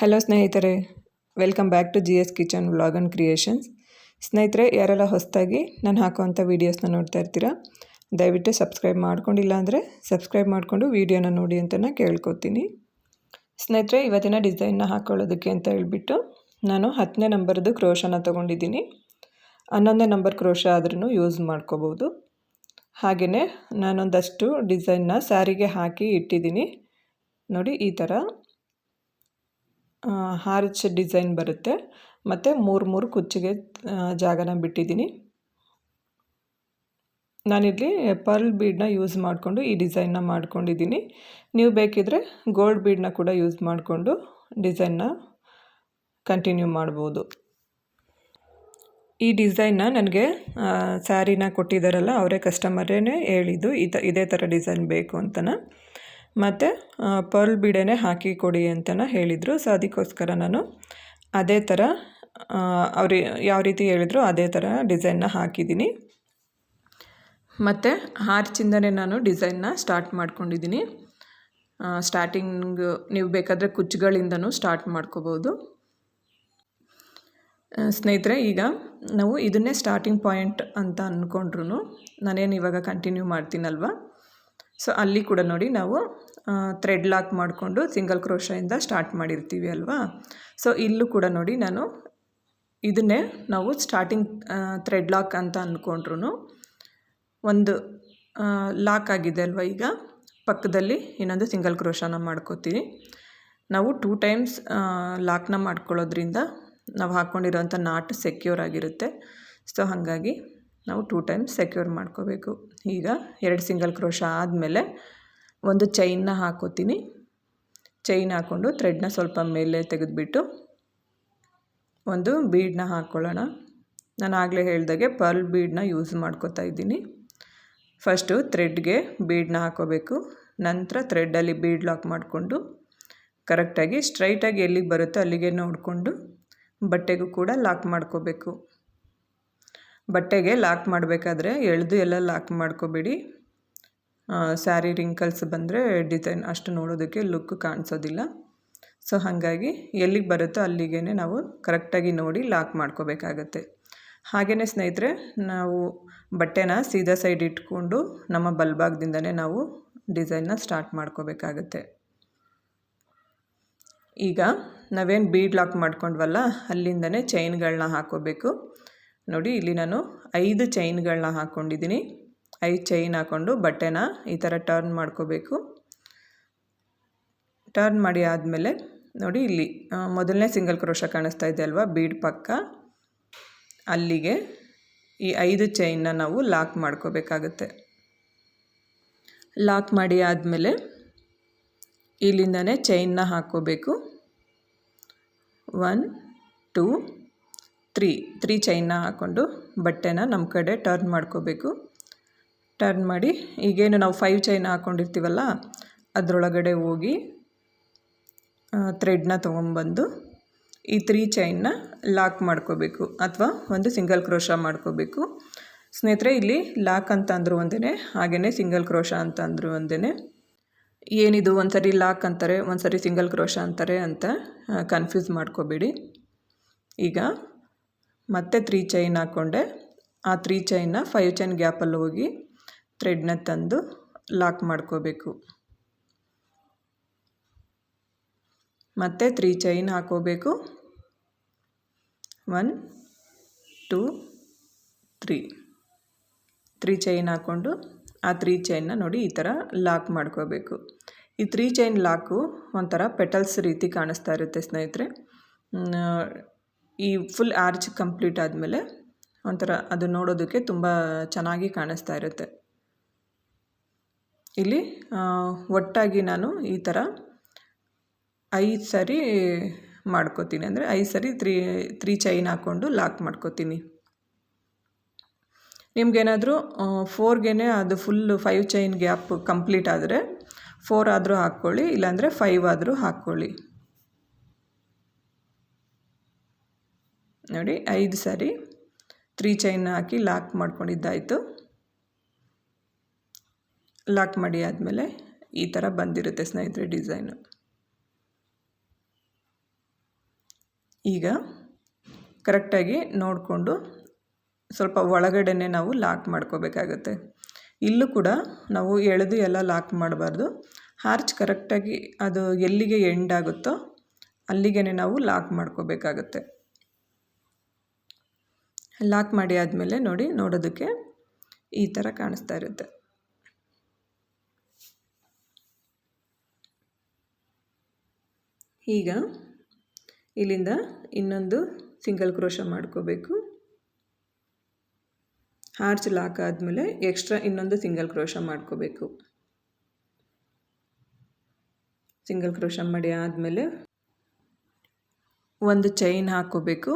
Hello ಸ್ನೇಹಿತರೆ. Welcome back to G S kitchen vlog and creations ಸ್ನೇಹಿತರೆ, ಯಾರೆಲ್ಲ ಹೊಸದಾಗಿ ನಾನು ಹಾಕುವಂಥ ವೀಡಿಯೋಸ್ನ ನೋಡ್ತಾ ಇರ್ತೀರಾ, ದಯವಿಟ್ಟು ಸಬ್ಸ್ಕ್ರೈಬ್ ಮಾಡ್ಕೊಂಡಿಲ್ಲ ಅಂದರೆ ಸಬ್ಸ್ಕ್ರೈಬ್ ಮಾಡಿಕೊಂಡು ವೀಡಿಯೋನ ನೋಡಿ ಅಂತ ನಾನು ಕೇಳ್ಕೊತೀನಿ. ಸ್ನೇಹಿತರೆ, ಇವತ್ತಿನ ಡಿಸೈನ್ನ ಹಾಕ್ಕೊಳ್ಳೋದಕ್ಕೆ ಅಂತ ಹೇಳಿಬಿಟ್ಟು ನಾನು ಹತ್ತನೇ ನಂಬರ್ದು ಕ್ರೋಶನ ತೊಗೊಂಡಿದ್ದೀನಿ. ಹನ್ನೊಂದನೇ ನಂಬರ್ ಕ್ರೋಶ ಆದ್ರೂ ಯೂಸ್ ಮಾಡ್ಕೋಬೋದು. ಹಾಗೆಯೇ ನಾನೊಂದಷ್ಟು ಡಿಸೈನ್ನ ಸ್ಯಾರಿಗೆ ಹಾಕಿ ಇಟ್ಟಿದ್ದೀನಿ. ನೋಡಿ, ಈ ಥರ ಹಾರ್ಚ್ ಡಿಸೈನ್ ಬರುತ್ತೆ. ಮತ್ತು ಮೂರು ಮೂರು ಕುಚ್ಚಿಗೆ ಜಾಗನ ಬಿಟ್ಟಿದ್ದೀನಿ. ನಾನಿಲ್ಲಿ ಪರ್ಲ್ ಬೀಡನ್ನ ಯೂಸ್ ಮಾಡಿಕೊಂಡು ಈ ಡಿಸೈನ್ನ ಮಾಡ್ಕೊಂಡಿದ್ದೀನಿ. ನೀವು ಬೇಕಿದ್ರೆ ಗೋಲ್ಡ್ ಬೀಡನ್ನ ಕೂಡ ಯೂಸ್ ಮಾಡಿಕೊಂಡು ಡಿಸೈನ್ನ ಕಂಟಿನ್ಯೂ ಮಾಡ್ಬೋದು. ಈ ಡಿಸೈನ್ನ ನನಗೆ ಸ್ಯಾರಿನ ಕೊಟ್ಟಿದ್ದಾರಲ್ಲ, ಅವರೇ ಕಸ್ಟಮರೇ ಹೇಳಿದ್ದು ಇದ ಇದೇ ಥರ ಡಿಸೈನ್ ಬೇಕು ಅಂತನ. ಮತ್ತು ಪರ್ಲ್ ಬಿಡೆನೇ ಹಾಕಿ ಕೊಡಿ ಅಂತನ ಹೇಳಿದರು. ಸೊ, ಅದಕ್ಕೋಸ್ಕರ ನಾನು ಅದೇ ಥರ ಅವ್ರು ಯಾವ ರೀತಿ ಹೇಳಿದ್ರು ಅದೇ ಥರ ಡಿಸೈನ್ನ ಹಾಕಿದ್ದೀನಿ. ಮತ್ತು ಹಾರ್ಚಿಂದನೇ ನಾನು ಡಿಸೈನ್ನ ಸ್ಟಾರ್ಟ್ ಮಾಡ್ಕೊಂಡಿದ್ದೀನಿ. ಸ್ಟಾರ್ಟಿಂಗ್ ನೀವು ಬೇಕಾದರೆ ಕುಚ್ಚುಗಳಿಂದನೂ ಸ್ಟಾರ್ಟ್ ಮಾಡ್ಕೋಬೋದು. ಸ್ನೇಹಿತರೆ, ಈಗ ನಾವು ಇದನ್ನೇ ಸ್ಟಾರ್ಟಿಂಗ್ ಪಾಯಿಂಟ್ ಅಂತ ಅಂದ್ಕೊಂಡ್ರು ನಾನೇನು ಇವಾಗ ಕಂಟಿನ್ಯೂ ಮಾಡ್ತೀನಲ್ವ? ಸೊ ಅಲ್ಲಿ ಕೂಡ ನೋಡಿ ನಾವು ಥ್ರೆಡ್ ಲಾಕ್ ಮಾಡಿಕೊಂಡು ಸಿಂಗಲ್ ಕ್ರೋಶದಿಂದ ಸ್ಟಾರ್ಟ್ ಮಾಡಿರ್ತೀವಿ ಅಲ್ವಾ? ಸೊ ಇಲ್ಲೂ ಕೂಡ ನೋಡಿ ನಾನು ಇದನ್ನೇ ನಾವು ಸ್ಟಾರ್ಟಿಂಗ್ ಥ್ರೆಡ್ ಲಾಕ್ ಅಂತ ಅಂದ್ಕೊಂಡ್ರು ಒಂದು ಲಾಕ್ ಆಗಿದೆ ಅಲ್ವಾ ಈಗ? ಪಕ್ಕದಲ್ಲಿ ಇನ್ನೊಂದು ಸಿಂಗಲ್ ಕ್ರೋಶನ ಮಾಡ್ಕೋತೀವಿ. ನಾವು ಟೂ ಟೈಮ್ಸ್ ಲಾಕ್ನ ಮಾಡ್ಕೊಳ್ಳೋದ್ರಿಂದ ನಾವು ಹಾಕ್ಕೊಂಡಿರೋಂಥ ನಾಟ್ ಸೆಕ್ಯೂರ್ ಆಗಿರುತ್ತೆ. ಸೊ ಹಾಗಾಗಿ ನಾವು ಟೂ ಟೈಮ್ಸ್ ಸೆಕ್ಯೂರ್ ಮಾಡ್ಕೋಬೇಕು. ಈಗ ಎರಡು ಸಿಂಗಲ್ ಕ್ರೋಶ ಆದಮೇಲೆ ಒಂದು ಚೈನ್ನ ಹಾಕೋತೀನಿ. ಚೈನ್ ಹಾಕ್ಕೊಂಡು ಥ್ರೆಡ್ನ ಸ್ವಲ್ಪ ಮೇಲೆ ತೆಗೆದುಬಿಟ್ಟು ಒಂದು ಬೀಡನ್ನ ಹಾಕ್ಕೊಳ್ಳೋಣ ನಾನು ಆಗಲೇ ಹೇಳ್ದಾಗೆ ಪರ್ಲ್ ಬೀಡನ್ನ ಯೂಸ್ ಮಾಡ್ಕೋತಾ ಇದ್ದೀನಿ. ಫಸ್ಟು ಥ್ರೆಡ್ಗೆ ಬೀಡನ್ನ ಹಾಕೋಬೇಕು. ನಂತರ ಥ್ರೆಡ್ಡಲ್ಲಿ ಬೀಡ್ ಲಾಕ್ ಮಾಡಿಕೊಂಡು ಕರೆಕ್ಟಾಗಿ ಸ್ಟ್ರೈಟಾಗಿ ಎಲ್ಲಿಗೆ ಬರುತ್ತೋ ಅಲ್ಲಿಗೆ ನೋಡಿಕೊಂಡು ಬಟ್ಟೆಗೂ ಕೂಡ ಲಾಕ್ ಮಾಡ್ಕೋಬೇಕು. ಬಟ್ಟೆಗೆ ಲಾಕ್ ಮಾಡಬೇಕಾದ್ರೆ ಎಳೆದು ಎಲ್ಲ ಲಾಕ್ ಮಾಡ್ಕೋಬೇಡಿ. ಸ್ಯಾರಿ ರಿಂಕಲ್ಸ್ ಬಂದರೆ ಡಿಸೈನ್ ಅಷ್ಟು ನೋಡೋದಕ್ಕೆ ಲುಕ್ ಕಾಣಿಸೋದಿಲ್ಲ. ಸೊ ಹಾಗಾಗಿ ಎಲ್ಲಿಗೆ ಬರುತ್ತೋ ಅಲ್ಲಿಗೆ ನಾವು ಕರೆಕ್ಟಾಗಿ ನೋಡಿ ಲಾಕ್ ಮಾಡ್ಕೋಬೇಕಾಗತ್ತೆ. ಹಾಗೆಯೇ ಸ್ನೇಹಿತರೆ, ನಾವು ಬಟ್ಟೆನ ಸೀದಾ ಸೈಡ್ ಇಟ್ಕೊಂಡು ನಮ್ಮ ಬಲ್ಭಾಗದಿಂದನೇ ನಾವು ಡಿಸೈನ್ನ ಸ್ಟಾರ್ಟ್ ಮಾಡ್ಕೋಬೇಕಾಗತ್ತೆ. ಈಗ ನಾವೇನು ಬೀಡ್ ಲಾಕ್ ಮಾಡ್ಕೊಂಡ್ವಲ್ಲ, ಅಲ್ಲಿಂದನೇ ಚೈನ್ಗಳನ್ನ ಹಾಕೋಬೇಕು. ನೋಡಿ, ಇಲ್ಲಿ ನಾನು ಐದು ಚೈನ್ಗಳನ್ನ ಹಾಕ್ಕೊಂಡಿದ್ದೀನಿ ಐದು ಚೈನ್ ಹಾಕ್ಕೊಂಡು ಬಟ್ಟೆನ ಈ ಥರ ಟರ್ನ್ ಮಾಡ್ಕೋಬೇಕು. ಟರ್ನ್ ಮಾಡಿ ಆದಮೇಲೆ ನೋಡಿ, ಇಲ್ಲಿ ಮೊದಲನೇ ಸಿಂಗಲ್ ಕ್ರೋಶ ಕಾಣಿಸ್ತಾ ಇದೆ ಅಲ್ವಾ, ಬೀಡ್ ಪಕ್ಕ. ಅಲ್ಲಿಗೆ ಈ ಐದು ಚೈನ್ನ ನಾವು ಲಾಕ್ ಮಾಡ್ಕೋಬೇಕಾಗತ್ತೆ. ಲಾಕ್ ಮಾಡಿ ಆದಮೇಲೆ ಇಲ್ಲಿಂದನೇ ಚೈನ್ನ ಹಾಕ್ಕೋಬೇಕು. ಒನ್ ಟೂ ತ್ರೀ ತ್ರೀ ಚೈನ್ನ ಹಾಕ್ಕೊಂಡು ಬಟ್ಟೆನ ನಮ್ಮ ಕಡೆ ಟರ್ನ್ ಮಾಡ್ಕೋಬೇಕು. ಟರ್ನ್ ಮಾಡಿ, ಈಗೇನು ನಾವು ಫೈವ್ ಚೈನ್ ಹಾಕ್ಕೊಂಡಿರ್ತೀವಲ್ಲ, ಅದರೊಳಗಡೆ ಹೋಗಿ ಥ್ರೆಡ್ನ ತೊಗೊಂಬಂದು ಈ ತ್ರೀ ಚೈನ್ನ ಲಾಕ್ ಮಾಡ್ಕೋಬೇಕು, ಅಥವಾ ಒಂದು ಸಿಂಗಲ್ ಕ್ರೋಶ ಮಾಡ್ಕೋಬೇಕು. ಸ್ನೇಹಿತರೆ, ಇಲ್ಲಿ ಲಾಕ್ ಅಂತ ಅಂದರು ಒಂದೇ ಹಾಗೆಯೇ ಸಿಂಗಲ್ ಕ್ರೋಶ ಅಂತ ಅಂದರು ಒಂದೇ ಏನಿದು ಒಂದು ಸರಿ ಲಾಕ್ ಅಂತಾರೆ ಒಂದು ಸರಿ ಸಿಂಗಲ್ ಕ್ರೋಶ ಅಂತಾರೆ ಅಂತ ಕನ್ಫ್ಯೂಸ್ ಮಾಡ್ಕೋಬೇಡಿ. ಈಗ ಮತ್ತೆ ತ್ರೀ ಚೈನ್ ಹಾಕ್ಕೊಂಡೆ ಆ ತ್ರೀ ಚೈನ್ನ ಫೈವ್ ಚೈನ್ ಗ್ಯಾಪಲ್ಲಿ ಹೋಗಿ ಥ್ರೆಡ್ನ ತಂದು ಲಾಕ್ ಮಾಡ್ಕೋಬೇಕು. ಮತ್ತೆ ತ್ರೀ ಚೈನ್ ಹಾಕೋಬೇಕು. One two three three chain ಹಾಕ್ಕೊಂಡು ಆ ತ್ರೀ ಚೈನ್ನ ನೋಡಿ ಈ ಥರ ಲಾಕ್ ಮಾಡ್ಕೋಬೇಕು. ಈ ತ್ರೀ ಚೈನ್ ಲಾಕು ಒಂಥರ ಪೆಟಲ್ಸ್ ರೀತಿ ಕಾಣಿಸ್ತಾ ಇರುತ್ತೆ ಸ್ನೇಹಿತರೆ. ಈ ಫುಲ್ ಆರ್ಚ್ ಕಂಪ್ಲೀಟ್ ಆದಮೇಲೆ ಒಂಥರ ಅದು ನೋಡೋದಕ್ಕೆ ತುಂಬ ಚೆನ್ನಾಗಿ ಕಾಣಿಸ್ತಾ ಇರುತ್ತೆ. ಇಲ್ಲಿ ಒಟ್ಟಾಗಿ ನಾನು ಈ ಥರ ಐದು ಸರಿ ಮಾಡ್ಕೋತೀನಿ. ಅಂದರೆ ಐದು ಸರಿ ತ್ರೀ ತ್ರೀ ಚೈನ್ ಹಾಕ್ಕೊಂಡು ಲಾಕ್ ಮಾಡ್ಕೋತೀನಿ. ನಿಮಗೇನಾದರೂ ಫೋರ್ಗೆ ಅದು full five chain gap complete ಆದರೆ ಫೋರ್ ಆದರೂ ಹಾಕ್ಕೊಳ್ಳಿ, ಇಲ್ಲಾಂದರೆ ಫೈವ್ ಆದರೂ ಹಾಕ್ಕೊಳ್ಳಿ. ನೋಡಿ, ಐದು ಸಾರಿ ತ್ರೀ ಚೈನ್ ಹಾಕಿ ಲಾಕ್ ಮಾಡ್ಕೊಂಡಿದ್ದಾಯಿತು. ಲಾಕ್ ಮಾಡಿ ಆದಮೇಲೆ ಈ ಥರ ಬಂದಿರುತ್ತೆ ಸ್ನೇಹಿತರೆ ಡಿಸೈನು. ಈಗ ಕರೆಕ್ಟಾಗಿ ನೋಡಿಕೊಂಡು ಸ್ವಲ್ಪ ಒಳಗಡೆನೆ ನಾವು ಲಾಕ್ ಮಾಡ್ಕೋಬೇಕಾಗತ್ತೆ. ಇಲ್ಲೂ ಕೂಡ ನಾವು ಎಳೆದು ಎಲ್ಲ ಲಾಕ್ ಮಾಡಬಾರ್ದು. ಹಾರ್ಚ್ ಕರೆಕ್ಟಾಗಿ ಅದು ಎಲ್ಲಿಗೆ ಎಂಡ್ ಆಗುತ್ತೋ ಅಲ್ಲಿಗೆ ನಾವು ಲಾಕ್ ಮಾಡ್ಕೋಬೇಕಾಗತ್ತೆ. ಲಾಕ್ ಮಾಡಿ ಆದಮೇಲೆ ನೋಡಿ ನೋಡೋದಕ್ಕೆ ಈ ಥರ ಕಾಣಿಸ್ತಾ ಇರುತ್ತೆ. ಈಗ ಇಲ್ಲಿಂದ ಇನ್ನೊಂದು ಸಿಂಗಲ್ ಕ್ರೋಶ ಮಾಡ್ಕೋಬೇಕು. ಹಾರ್ಚ್ ಲಾಕ್ ಆದಮೇಲೆ ಎಕ್ಸ್ಟ್ರಾ ಇನ್ನೊಂದು ಸಿಂಗಲ್ ಕ್ರೋಶ ಮಾಡ್ಕೋಬೇಕು. ಸಿಂಗಲ್ ಕ್ರೋಶ ಮಾಡಿ ಆದಮೇಲೆ ಒಂದು ಚೈನ್ ಹಾಕ್ಕೋಬೇಕು.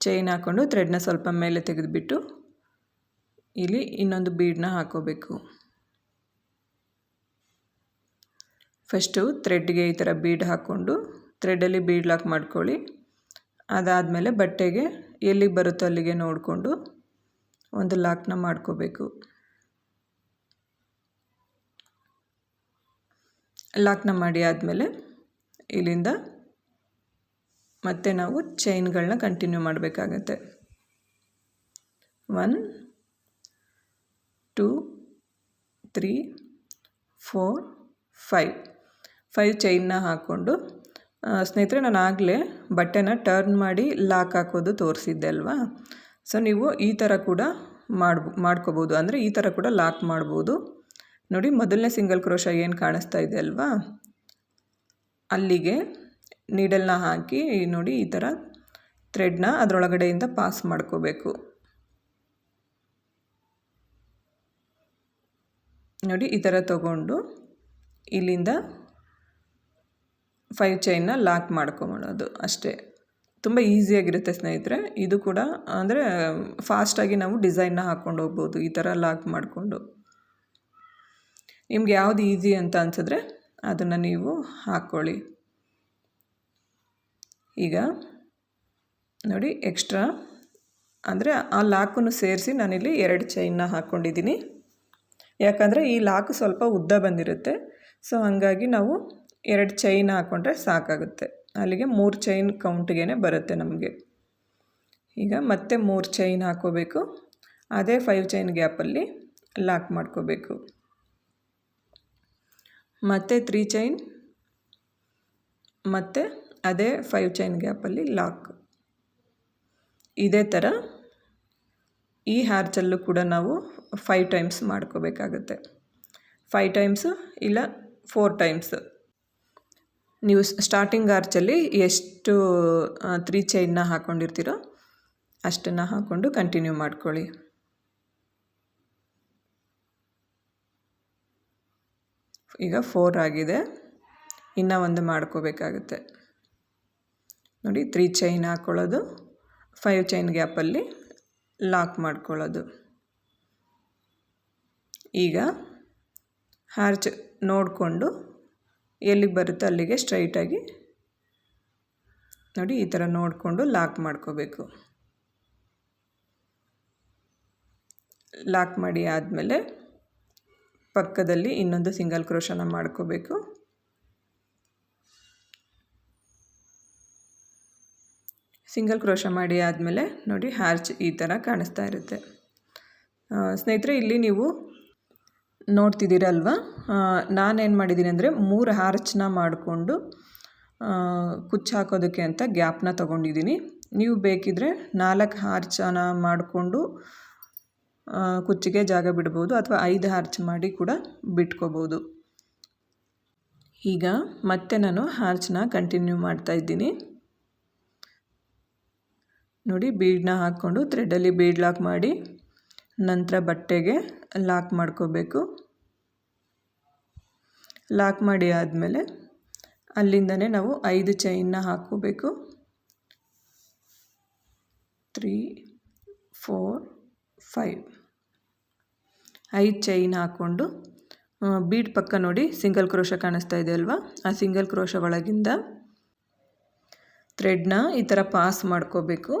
ಚೈನ್ ಹಾಕ್ಕೊಂಡು ಥ್ರೆಡ್ನ ಸ್ವಲ್ಪ ಮೇಲೆ ತೆಗೆದುಬಿಟ್ಟು ಇಲ್ಲಿ ಇನ್ನೊಂದು ಬೀಡನ್ನ ಹಾಕೋಬೇಕು. ಫಸ್ಟು ಥ್ರೆಡ್ಗೆ ಈ ಥರ ಬೀಡ್ ಹಾಕ್ಕೊಂಡು ಥ್ರೆಡಲ್ಲಿ ಬೀಡ್ ಲಾಕ್ ಮಾಡ್ಕೊಳ್ಳಿ. ಅದಾದಮೇಲೆ ಬಟ್ಟೆಗೆ ಎಲ್ಲಿಗೆ ಬರುತ್ತೋ ಅಲ್ಲಿಗೆ ನೋಡಿಕೊಂಡು ಒಂದು ಲಾಕ್ನ ಮಾಡ್ಕೋಬೇಕು. ಲಾಕ್ನ ಮಾಡಿ ಆದಮೇಲೆ ಇಲ್ಲಿಂದ ಮತ್ತೆ ನಾವು ಚೈನ್ಗಳನ್ನ ಕಂಟಿನ್ಯೂ ಮಾಡಬೇಕಾಗತ್ತೆ. One two three four five five ಚೈನ್ನ ಹಾಕ್ಕೊಂಡು ಸ್ನೇಹಿತರೆ ನಾನು ಆಗಲೇ ಬಟ್ಟೆನ ಟರ್ನ್ ಮಾಡಿ ಲಾಕ್ ಹಾಕೋದು ತೋರಿಸಿದ್ದೆ ಅಲ್ವಾ? ಸೊ ನೀವು ಈ ಥರ ಕೂಡ ಮಾಡ್ಬೋ, ಮಾಡ್ಕೋಬೋದು. ಅಂದರೆ ಈ ಥರ ಕೂಡ ಲಾಕ್ ಮಾಡ್ಬೋದು. ನೋಡಿ, ಮೊದಲನೇ ಸಿಂಗಲ್ ಕ್ರೋಶ ಏನು ಕಾಣಿಸ್ತಾ ಇದೆ ಅಲ್ವಾ? ಅಲ್ಲಿಗೆ ನೀಡಲ್ನ ಹಾಕಿ ನೋಡಿ ಈ ಥರ ಥ್ರೆಡ್ನ ಅದರೊಳಗಡೆಯಿಂದ ಪಾಸ್ ಮಾಡ್ಕೋಬೇಕು. ನೋಡಿ ಈ ಥರ ತಗೊಂಡು ಇಲ್ಲಿಂದ ಫೈವ್ ಚೈನ್ನ ಲಾಕ್ ಮಾಡ್ಕೊಂಬಿಡೋದು ಅಷ್ಟೇ. ತುಂಬ ಈಸಿಯಾಗಿರುತ್ತೆ ಸ್ನೇಹಿತರೆ. ಇದು ಕೂಡ ಅಂದರೆ ಫಾಸ್ಟಾಗಿ ನಾವು ಡಿಸೈನ್ನ ಹಾಕ್ಕೊಂಡು ಹೋಗ್ಬೋದು ಈ ಥರ ಲಾಕ್ ಮಾಡಿಕೊಂಡು. ನಿಮ್ಗೆ ಯಾವುದು ಈಸಿ ಅಂತ ಅನ್ಸಿದ್ರೆ ಅದನ್ನು ನೀವು ಹಾಕ್ಕೊಳ್ಳಿ ಈಗ ನೋಡಿ ಎಕ್ಸ್ಟ್ರಾ ಅಂದರೆ ಆ ಲಾಕನ್ನು ಸೇರಿಸಿ ನಾನಿಲ್ಲಿ ಎರಡು ಚೈನ್ನ ಹಾಕ್ಕೊಂಡಿದ್ದೀನಿ ಯಾಕಂದರೆ ಈ ಲಾಕ್ ಸ್ವಲ್ಪ ಉದ್ದ ಬಂದಿರುತ್ತೆ. ಸೊ ಹಾಗಾಗಿ ನಾವು ಎರಡು ಚೈನ್ ಹಾಕ್ಕೊಂಡ್ರೆ ಸಾಕಾಗುತ್ತೆ. ಅಲ್ಲಿಗೆ ಮೂರು ಚೈನ್ ಕೌಂಟ್ಗೆ ಬರುತ್ತೆ ನಮಗೆ. ಈಗ ಮತ್ತೆ ಮೂರು ಚೈನ್ ಹಾಕೋಬೇಕು. ಅದೇ ಫೈವ್ ಚೈನ್ ಗ್ಯಾಪಲ್ಲಿ ಲಾಕ್ ಮಾಡ್ಕೋಬೇಕು. ಮತ್ತು ತ್ರೀ ಚೈನ್ ಮತ್ತು ಅದೇ ಫೈವ್ ಚೈನ್ ಗ್ಯಾಪಲ್ಲಿ ಲಾಕ್ ಇದೇ ಥರ ಈ ಹ್ಯಾರ್ಚಲ್ಲೂ ಕೂಡ ನಾವು ಫೈವ್ ಟೈಮ್ಸ್ ಮಾಡ್ಕೋಬೇಕಾಗತ್ತೆ. ಫೈವ್ ಟೈಮ್ಸು ಇಲ್ಲ ಫೋರ್ ಟೈಮ್ಸ್ ನೀವು ಸ್ಟಾರ್ಟಿಂಗ್ ಆರ್ಚಲ್ಲಿ ಎಷ್ಟು ತ್ರೀ ಚೈನ್ನ ಹಾಕ್ಕೊಂಡಿರ್ತೀರೋ ಅಷ್ಟನ್ನು ಹಾಕ್ಕೊಂಡು ಕಂಟಿನ್ಯೂ ಮಾಡ್ಕೊಳ್ಳಿ. ಈಗ ಫೋರ್ ಆಗಿದೆ. ಇನ್ನೂ ಒಂದು ಮಾಡ್ಕೋಬೇಕಾಗುತ್ತೆ. ನೋಡಿ ತ್ರೀ ಚೈನ್ ಹಾಕ್ಕೊಳ್ಳೋದು ಫೈವ್ ಚೈನ್ ಗ್ಯಾಪಲ್ಲಿ ಲಾಕ್ ಮಾಡ್ಕೊಳ್ಳೋದು. ಈಗ ಹಾರ್ಚ್ ನೋಡಿಕೊಂಡು ಎಲ್ಲಿಗೆ ಬರುತ್ತೋ ಅಲ್ಲಿಗೆ ಸ್ಟ್ರೈಟಾಗಿ ನೋಡಿ, ಈ ಥರ ನೋಡಿಕೊಂಡು ಲಾಕ್ ಮಾಡ್ಕೋಬೇಕು. ಲಾಕ್ ಮಾಡಿ ಆದಮೇಲೆ ಪಕ್ಕದಲ್ಲಿ ಇನ್ನೊಂದು ಸಿಂಗಲ್ ಕ್ರೋಶನ ಮಾಡ್ಕೋಬೇಕು. ಸಿಂಗಲ್ ಕ್ರೋಶ ಮಾಡಿ ಆದಮೇಲೆ ನೋಡಿ ಹ್ಯಾರ್ಚ್ ಈ ಥರ ಕಾಣಿಸ್ತಾ ಇರುತ್ತೆ. ಸ್ನೇಹಿತರೆ, ಇಲ್ಲಿ ನೀವು ನೋಡ್ತಿದ್ದೀರಲ್ವ? ನಾನೇನು ಮಾಡಿದ್ದೀನಿ ಅಂದರೆ ಮೂರು ಹಾರ್ಚ್ನ ಮಾಡಿಕೊಂಡು ಕುಚ್ಚು ಹಾಕೋದಕ್ಕೆ ಅಂತ ಗ್ಯಾಪ್ನ ತೊಗೊಂಡಿದ್ದೀನಿ. ನೀವು ಬೇಕಿದ್ರೆ ನಾಲ್ಕು ಹಾರ್ಚನ ಮಾಡಿಕೊಂಡು ಕುಚ್ಚಿಗೆ ಜಾಗ ಬಿಡ್ಬೋದು ಅಥವಾ ಐದು ಹಾರ್ಚ್ ಮಾಡಿ ಕೂಡ ಬಿಟ್ಕೋಬೋದು. ಈಗ ಮತ್ತೆ ನಾನು ಹಾರ್ಚ್ನ ಕಂಟಿನ್ಯೂ ಮಾಡ್ತಾ ಇದ್ದೀನಿ. ನೋಡಿ ಬೀಡನ್ನ ಹಾಕ್ಕೊಂಡು ಥ್ರೆಡಲ್ಲಿ ಬೀಡ್ ಲಾಕ್ ಮಾಡಿ ನಂತರ ಬಟ್ಟೆಗೆ ಲಾಕ್ ಮಾಡ್ಕೋಬೇಕು. ಲಾಕ್ ಮಾಡಿ ಆದಮೇಲೆ ಅಲ್ಲಿಂದನೇ ನಾವು ಐದು ಚೈನ್ನ ಹಾಕ್ಕೋಬೇಕು. Three, four, five. ಐದು ಚೈನ್ ಹಾಕ್ಕೊಂಡು ಬೀಡ್ ಪಕ್ಕ ನೋಡಿ ಸಿಂಗಲ್ ಕ್ರೋಶ ಕಾಣಿಸ್ತಾ ಇದೆ ಅಲ್ವಾ? ಆ ಸಿಂಗಲ್ ಕ್ರೋಶ ಒಳಗಿಂದ ಥ್ರೆಡ್ನ ಈ ಥರ ಪಾಸ್ ಮಾಡ್ಕೋಬೇಕು.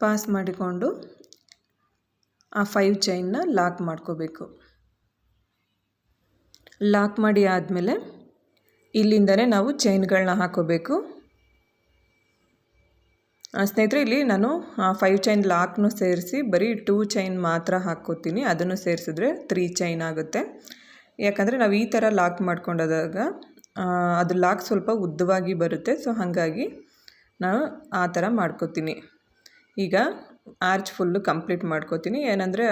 ಪಾಸ್ ಮಾಡಿಕೊಂಡು ಆ ಫೈವ್ ಚೈನ್ನ ಲಾಕ್ ಮಾಡ್ಕೋಬೇಕು. ಲಾಕ್ ಮಾಡಿ ಆದಮೇಲೆ ಇಲ್ಲಿಂದನೇ ನಾವು ಚೈನ್ಗಳನ್ನ ಹಾಕೋಬೇಕು. ಆ, ಸ್ನೇಹಿತರೆ ಇಲ್ಲಿ ನಾನು ಫೈವ್ ಚೈನ್ ಲಾಕ್ನೂ ಸೇರಿಸಿ ಬರೀ ಟೂ ಚೈನ್ ಮಾತ್ರ ಹಾಕ್ಕೋತೀನಿ. ಅದನ್ನು ಸೇರಿಸಿದ್ರೆ ತ್ರೀ ಚೈನ್ ಆಗುತ್ತೆ. ಯಾಕಂದರೆ ನಾವು ಈ ಥರ ಲಾಕ್ ಮಾಡ್ಕೊಂಡಾಗ ಆ, ಅದು ಲಾಕ್ ಸ್ವಲ್ಪ ಉದ್ದವಾಗಿ ಬರುತ್ತೆ. ಸೊ ಹಾಗಾಗಿ ನಾನು ಆ ಥರ ಮಾಡ್ಕೋತೀನಿ. ಈಗ ಆರ್ಚ್ ಫುಲ್ಲು ಕಂಪ್ಲೀಟ್ ಮಾಡ್ಕೋತೀನಿ. ಏನಂದರೆ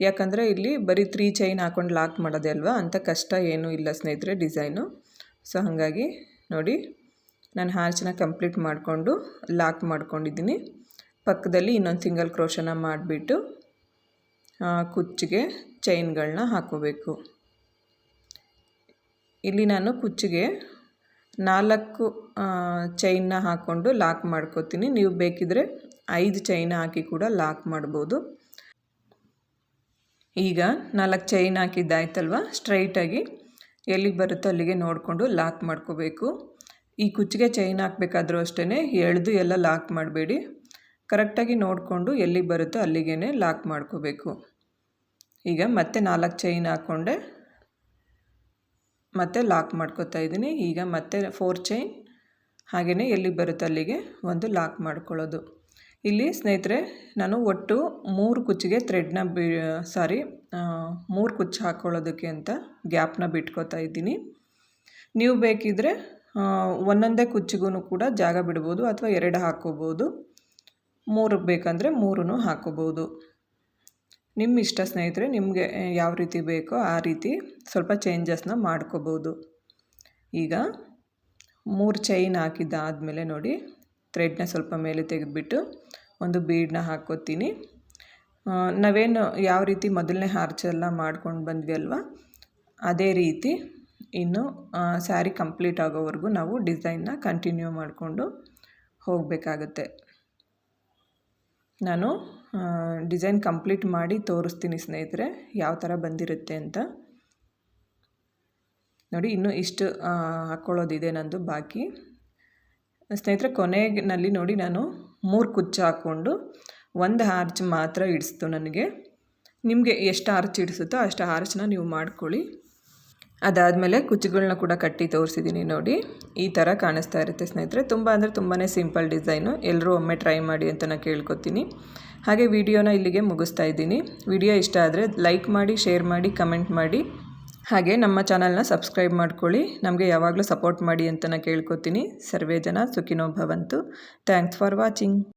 ಯಾಕಂದರೆ ಇಲ್ಲಿ ಬರೀ ತ್ರೀ ಚೈನ್ ಹಾಕೊಂಡು ಲಾಕ್ ಮಾಡೋದೇ ಅಲ್ವಾ? ಅಂತ ಕಷ್ಟ ಏನೂ ಇಲ್ಲ ಸ್ನೇಹಿತರೆ ಡಿಸೈನು. ಸೊ ಹಾಗಾಗಿ ನೋಡಿ ನಾನು ಹಾರ್ಚನ್ನ ಕಂಪ್ಲೀಟ್ ಮಾಡಿಕೊಂಡು ಲಾಕ್ ಮಾಡ್ಕೊಂಡಿದ್ದೀನಿ. ಪಕ್ಕದಲ್ಲಿ ಇನ್ನೊಂದು ಸಿಂಗಲ್ ಕ್ರೋಶನ ಮಾಡಿಬಿಟ್ಟು ಕುಚ್ಚಿಗೆ ಚೈನ್ಗಳನ್ನ ಹಾಕೋಬೇಕು ಇಲ್ಲಿ ನಾನು ಕುಚ್ಚಿಗೆ ನಾಲ್ಕು ಚೈನ್ನ ಹಾಕ್ಕೊಂಡು ಲಾಕ್ ಮಾಡ್ಕೋತೀನಿ. ನೀವು ಬೇಕಿದ್ರೆ ಐದು ಚೈನ್ ಹಾಕಿ ಕೂಡ ಲಾಕ್ ಮಾಡ್ಬೋದು. ಈಗ ನಾಲ್ಕು ಚೈನ್ ಹಾಕಿದ್ದಾಯ್ತಲ್ವ? ಸ್ಟ್ರೈಟಾಗಿ ಎಲ್ಲಿಗೆ ಬರುತ್ತೋ ಅಲ್ಲಿಗೆ ನೋಡಿಕೊಂಡು ಲಾಕ್ ಮಾಡ್ಕೋಬೇಕು. ಈ ಕುಚ್ಚಿಗೆ ಚೈನ್ ಹಾಕಬೇಕಾದ್ರೂ ಅಷ್ಟೇ ಎಳೆದು ಎಲ್ಲ ಲಾಕ್ ಮಾಡಬೇಡಿ. ಕರೆಕ್ಟಾಗಿ ನೋಡಿಕೊಂಡು ಎಲ್ಲಿಗೆ ಬರುತ್ತೋ ಅಲ್ಲಿಗೆ ಲಾಕ್ ಮಾಡ್ಕೋಬೇಕು. ಈಗ ಮತ್ತೆ ನಾಲ್ಕು ಚೈನ್ ಹಾಕ್ಕೊಂಡೆ ಮತ್ತೆ ಲಾಕ್ ಮಾಡ್ಕೋತಾ ಇದ್ದೀನಿ. ಈಗ ಮತ್ತೆ ಫೋರ್ ಚೈನ್ ಹಾಗೆಯೇ ಎಲ್ಲಿ ಬರುತ್ತೆ ಅಲ್ಲಿಗೆ? ಒಂದು ಲಾಕ್ ಮಾಡ್ಕೊಳ್ಳೋದು. ಇಲ್ಲಿ ಸ್ನೇಹಿತರೆ, ನಾನು ಒಟ್ಟು ಮೂರು ಕುಚ್ಚಿಗೆ ಥ್ರೆಡ್ನ ಬಿ ಸಾರಿ ಮೂರು ಕುಚ್ಚು ಹಾಕ್ಕೊಳ್ಳೋದಕ್ಕೆ ಅಂತ ಗ್ಯಾಪ್ನ ಬಿಟ್ಕೋತಾ ಇದ್ದೀನಿ. ನೀವು ಬೇಕಿದ್ದರೆ ಒಂದೊಂದೇ ಕುಚ್ಚಿಗೂ ಕೂಡ ಜಾಗ ಬಿಡ್ಬೋದು ಅಥವಾ ಎರಡು ಹಾಕ್ಕೋಬೋದು. ಮೂರು ಬೇಕಂದರೆ ಮೂರೂ ಹಾಕ್ಕೋಬೋದು. ನಿಮ್ಮ ಇಷ್ಟ ಸ್ನೇಹಿತರೆ, ನಿಮಗೆ ಯಾವ ರೀತಿ ಬೇಕೋ ಆ ರೀತಿ ಸ್ವಲ್ಪ ಚೇಂಜಸ್ನ ಮಾಡ್ಕೋಬೋದು. ಈಗ ಮೂರು ಚೈನ್ ಹಾಕಿದ್ದಾದಮೇಲೆ ನೋಡಿ ಥ್ರೆಡ್ನ ಸ್ವಲ್ಪ ಮೇಲೆ ತೆಗೆದುಬಿಟ್ಟು ಒಂದು ಬೀಡನ್ನ ಹಾಕ್ಕೋತೀನಿ. ನಾವೇನು ಯಾವ ರೀತಿ ಮೊದಲನೇ ಹಾರ್ಚೆಲ್ಲ ಮಾಡ್ಕೊಂಡು ಬಂದ್ವಿ ಅಲ್ವಾ, ಅದೇ ರೀತಿ ಇನ್ನು ಸ್ಯಾರಿ ಕಂಪ್ಲೀಟ್ ಆಗೋವರೆಗೂ ನಾವು ಡಿಸೈನ್ನ ಕಂಟಿನ್ಯೂ ಮಾಡಿಕೊಂಡು ಹೋಗಬೇಕಾಗತ್ತೆ. ನಾನು ಡಿಸೈನ್ ಕಂಪ್ಲೀಟ್ ಮಾಡಿ ತೋರಿಸ್ತೀನಿ ಸ್ನೇಹಿತರೆ, ಯಾವ ಥರ ಬಂದಿರುತ್ತೆ ಅಂತ. ನೋಡಿ, ಇನ್ನೂ ಇಷ್ಟು ಹಾಕ್ಕೊಳ್ಳೋದಿದೆ ನಂದು ಬಾಕಿ. ಸ್ನೇಹಿತರೆ ಕೊನೆಯಲ್ಲಿ ನೋಡಿ, ನಾನು ಮೂರು ಕುಚ್ಚು ಹಾಕ್ಕೊಂಡು ಒಂದು ಆರ್ಚ್ ಮಾತ್ರ ಇಡಿಸ್ತು ನನಗೆ. ನಿಮಗೆ ಎಷ್ಟು ಆರ್ಚ್ ಇಡಿಸುತ್ತೋ ಅಷ್ಟು ಆರ್ಚನ್ನ ನೀವು ಮಾಡ್ಕೊಳ್ಳಿ. ಅದಾದಮೇಲೆ ಕುಚ್ಚುಗಳನ್ನ ಕೂಡ ಕಟ್ಟಿ ತೋರಿಸಿದ್ದೀನಿ ನೋಡಿ. ಈ ಥರ ಕಾಣಿಸ್ತಾ ಇರುತ್ತೆ ಸ್ನೇಹಿತರೆ. ತುಂಬ ಅಂದರೆ ತುಂಬಾ ಸಿಂಪಲ್ ಡಿಸೈನು. ಎಲ್ಲರೂ ಒಮ್ಮೆ ಟ್ರೈ ಮಾಡಿ ಅಂತ ನಾನು ಕೇಳ್ಕೊತೀನಿ. ಹಾಗೆ ವಿಡಿಯೋನ ಇಲ್ಲಿಗೆ ಮುಗಿಸ್ತಾ ಇದ್ದೀನಿ. ವಿಡಿಯೋ ಇಷ್ಟ ಆದರೆ ಲೈಕ್ ಮಾಡಿ, ಶೇರ್ ಮಾಡಿ, ಕಮೆಂಟ್ ಮಾಡಿ. ಹಾಗೆ ನಮ್ಮ ಚಾನಲ್ನ ಸಬ್ಸ್ಕ್ರೈಬ್ ಮಾಡ್ಕೊಳ್ಳಿ. ನಮಗೆ ಯಾವಾಗಲೂ ಸಪೋರ್ಟ್ ಮಾಡಿ ಅಂತ ನಾನು ಕೇಳ್ಕೊತೀನಿ. ಸರ್ವೇ ಜನ ಸುಖಿನೋ ಭವಂತು. Thanks for watching.